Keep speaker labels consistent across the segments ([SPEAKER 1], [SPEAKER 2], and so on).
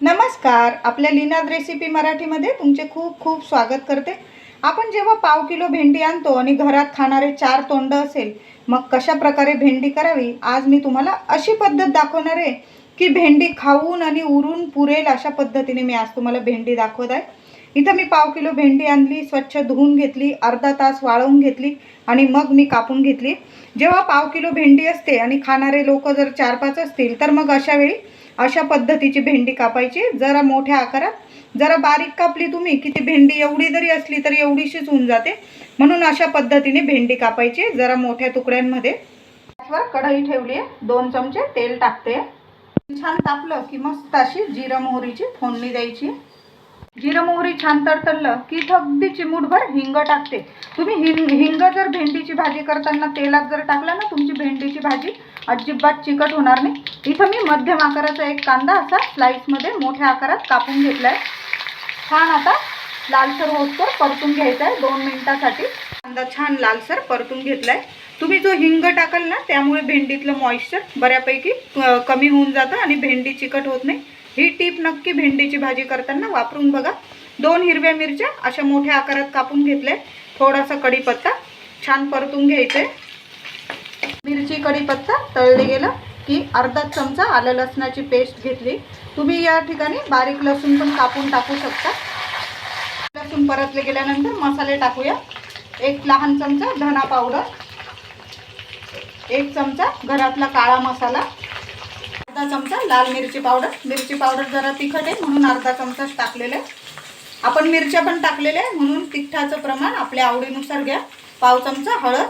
[SPEAKER 1] नमस्कार आपल्या लिनाद रेसिपी मराठीमध्ये तुमचे खूप खूप स्वागत करते. आपण जेव्हा पाव किलो भेंडी आणतो आणि घरात खाणारे चार तोंड असेल मग कशा प्रकारे भेंडी करावी आज मी तुम्हाला अशी पद्धत दाखवणार आहे की भेंडी खाऊन आणि उरून पुरेल अशा पद्धतीने मी आज तुम्हाला भेंडी दाखवत आहे. इथं मी पाव किलो भेंडी आणली स्वच्छ धुवून घेतली अर्धा तास वाळवून घेतली आणि मग मी कापून घेतली. जेव्हा पाव किलो भेंडी असते आणि खाणारे लोक जर चार पाच असतील तर मग अशा वेळी अशा पद्धतीची भेंडी कापायची. जरा मोठ्या आकारात जरा बारीक कापली तुम्ही की ती भेंडी एवढी जरी असली तरी एवढीशीच होऊन जाते. म्हणून अशा पद्धतीने भेंडी कापायची. जरा मोठ्या तुकड्यांमध्ये गॅसवर कढई ठेवली आहे. दोन चमचे तेल टाकते. छान तापलं की मस्त अशी जिरा मोहरीची फोडणी द्यायची. जिरं मोहरी छान तडतडलं की थगदी अगदी चिमूटभर हिंग टाकते. तुम्ही हिंग हिंग जर भेंडीची भाजी करताना तेलात जर टाकला ना तुमची भेंडीची भाजी अजिबात चिकट होणार नाही. इथं मी मध्यम आकाराचा एक कांदा असा स्लाईसमध्ये मोठ्या आकारात कापून घेतला आहे छान आता लालसर होतकर परतून घ्यायचा आहे दोन मिनिटासाठी कांदा छान लालसर परतून घेतला आहे तुम्ही जो हिंग टाकाल ना त्यामुळे भेंडीतलं मॉइश्चर बऱ्यापैकी कमी होऊन जातं आणि भेंडी चिकट होत नाही. ही टीप नक्की भेंडीची भाजी करताना वापरून बघा. दोन हिरव्या मिरच्या अशा मोठ्या आकारात कापून घेतल्या. थोडासा कढीपत्ता छान परतून घ्यायचे. मिरची कढीपत्ता तळले गेलं की अर्धा चमचा आलं लसणाची पेस्ट घेतली. तुम्ही या ठिकाणी बारीक लसूण पण कापून टाकू शकता. लसूण परतले गेल्यानंतर मसाले टाकूया. एक लहान चमचा धना पावडर. एक चमचा घरातला काळा मसाला. अर्धा चमचा लाल मिरची पावडर. मिरची पावडर जरा तिखट आहे म्हणून अर्धा चमचाच टाकलेलं आहे. आपण मिरच्या पण टाकलेल्या आहे म्हणून तिखटाचं प्रमाण आपल्या आवडीनुसार घ्या. पाव चमचा हळद.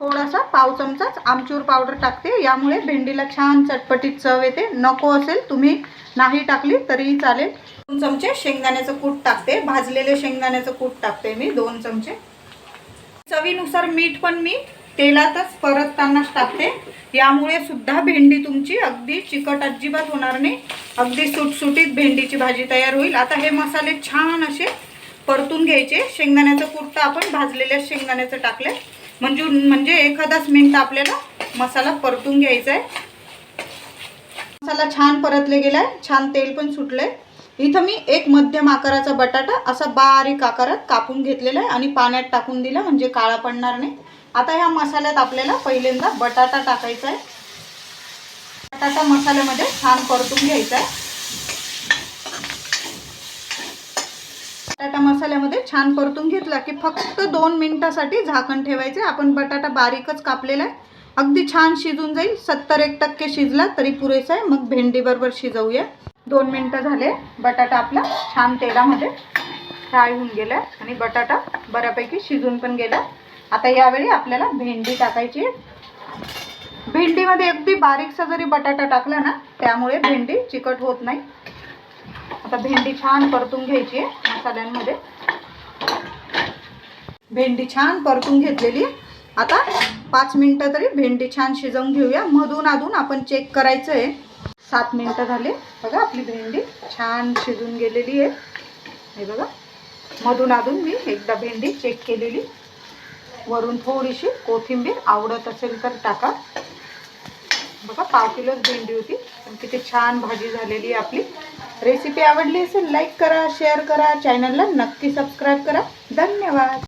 [SPEAKER 1] थोडासा पाव चमचाच आमचूर पावडर टाकते यामुळे भेंडीला छान चटपटीत चव येते. नको असेल तुम्ही नाही टाकली तरीही चालेल. दोन चमचे शेंगदाण्याचं कूट टाकते भाजलेले शेंगदाण्याचं कूट टाकते मी दोन चमचे. चवीनुसार मीठ पण मी तेलातच परततानाच टाकते. यामुळे सुद्धा भेंडी तुमची अगदी चिकट अजिबात होणार नाही. अगदी सुटसुटीत भेंडीची भाजी तयार होईल. आता हे मसाले छान असे परतून घ्यायचे. शेंगदाण्याचं कुर्त आपण भाजलेल्या शेंगदाण्याचं टाकले म्हणजे म्हणजे एखादाच मिनिट आपल्याला मसाला परतून घ्यायचा आहे. मसाला छान परतले गेलाय. छान तेल पण सुटलंय. इथं मी एक मध्यम आकाराचा बटाटा असा बारीक आकारात कापून घेतलेला आहे आणि पाण्यात टाकून दिला. म्हणजे काळा पडणार नाही. आता ह्या मसाल्यात आपल्याला पहिल्यांदा बटाटा टाकायचा आहे. बटाटा मसाल्यामध्ये छान परतून घ्यायचा आहे. बटाटा मसाल्यामध्ये छान परतून घेतला की फक्त दोन मिनिटासाठी झाकण ठेवायचे. आपण बटाटा बारीकच कापलेला आहे. अगदी छान शिजून जाईल. सत्तर एक टक्के शिजला तरी पुरेसा आहे. मग भेंडी बरोबर शिजवूया. दोन मिनटं झाले. बटाटा आपला छान तेलामध्ये फ्राय होऊन गेला आणि बटाटा बऱ्यापैकी शिजून पण गेला आता यावेळी आपल्याला भेंडी टाकायची आहे. भेंडीमध्ये अगदी बारीकसा जरी बटाटा टाकला ना त्यामुळे भेंडी चिकट होत नाही. आता भेंडी छान परतून घ्यायची आहे मसाल्यांमध्ये. भेंडी छान परतून घेतलेली आहे. आता पाच मिनटं तरी भेंडी छान शिजवून घेऊया. मधून अधून आपण चेक करायचं आहे. सात मिनटं झाले. बघा आपली भेंडी छान शिजून गेलेली आहे. हे बघा मधून अधून मी एकदा भेंडी चेक केलेली. वरून थोडीशी कोथिंबीर आवडत असेल तर टाका. बघा पाव किलोच भेंडी होती. पण किती छान भाजी झालेली आहे आपली. रेसिपी आवडली असेल लाईक करा शेअर करा. चॅनलला नक्की सबस्क्राईब करा. धन्यवाद.